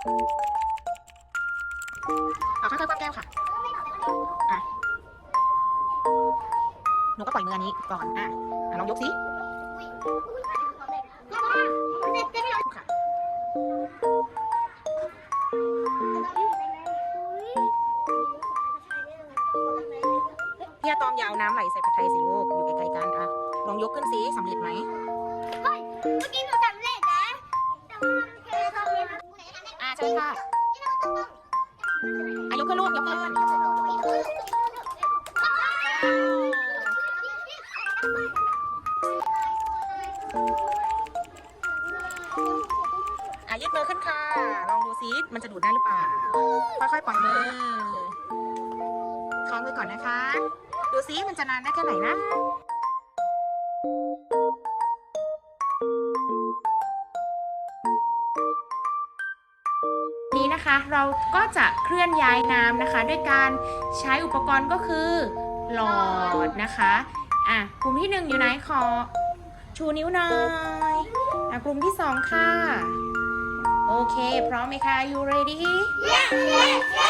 เอาค่อยๆคว่ำแก้วค่ะอะ หนูก็ปล่อยมืออันนี้ก่อน อะอะลองยกสิค่ะพี่อะตอมยาวน้ำไหลใส่ผัดไทยสิลูกอยู่ไกลๆกันอะ ลองยกขึ้นสิสำเร็จไหมเมื่อกี้ ชิญค่ะอะยกขึ้นลูกยกขึ้นอะยืดมือขึ้นค่ะ ลองดูซิ มันจะดูดได้หรือเปล่า ค่อยๆ ปล่อยมือค้างไว้ก่อนนะคะ ดูซิ มันจะนานได้แค่ไหนนะ นะคะ เราก็จะเคลื่อนย้ายน้ำนะคะ ด้วยการใช้อุปกรณ์ก็คือหลอดนะคะอะกลุ่มที่หนึ่งอยู่ไหนขอชูนิ้วหน่อยอะกลุ่มที่สองค่ะ โอเค พร้อมไหมคะ you ready อะ